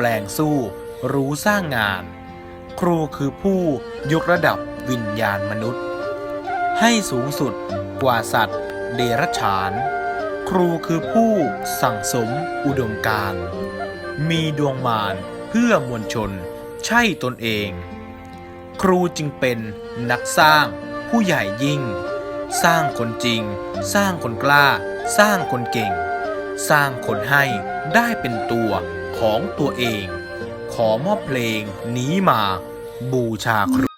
ปลงสู้ รู้สร้างงาน ครูคือผู้ยกระดับวิญญาณมนุษย์ ให้สูงสุดกว่าสัตว์ เดรัจฉาน ครูคือผู้สั่งสมอุดมการมีดวงมารเพื่อมวลชน ใช่ตนเอง ครูจึงเป็นนักสร้างผู้ใหญ่ยิ่ง สร้างคนจริง สร้างคนกล้า สร้างคนเก่ง สร้างคนให้ได้เป็นตัว ของตัวเอง ขอมอบเพลงนี้มาบูชาครู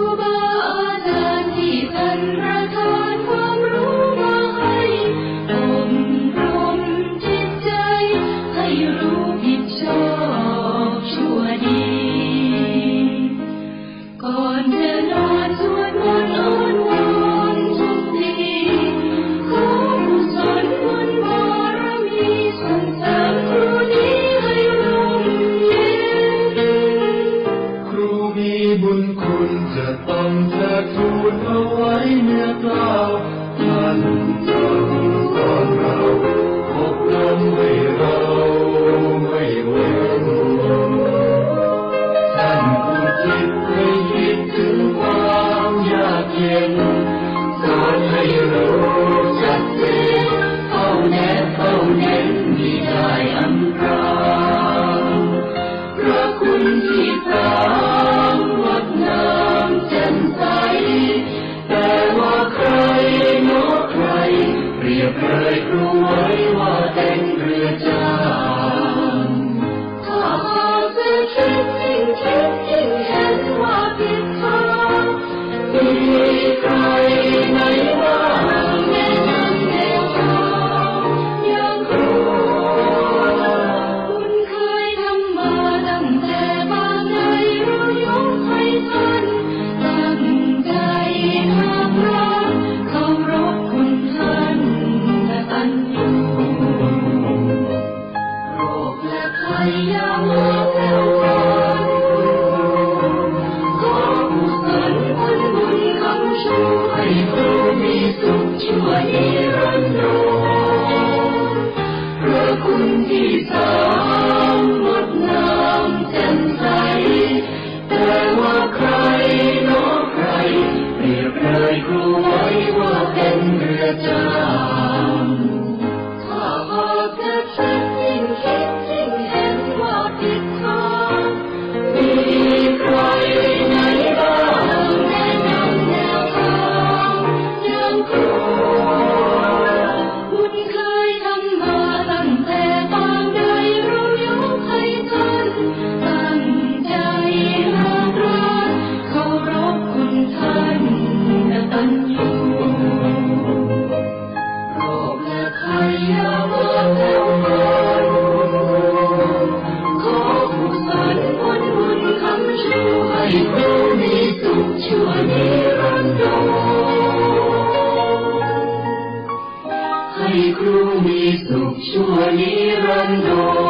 Tuba Adani Tanrata สอนให้รู้จักตื่นเข้าแนบเข้าเน้นมีได้อันตราพระคุณที่พระงดงามแจ่มใสแต่ว่าใครโนใครเรียบเลยครูไว้ว่าเป็เรือจ้าถ้าหากจะคิดยิ่งจริงเห็น Hare Krishna. ेव बन्धो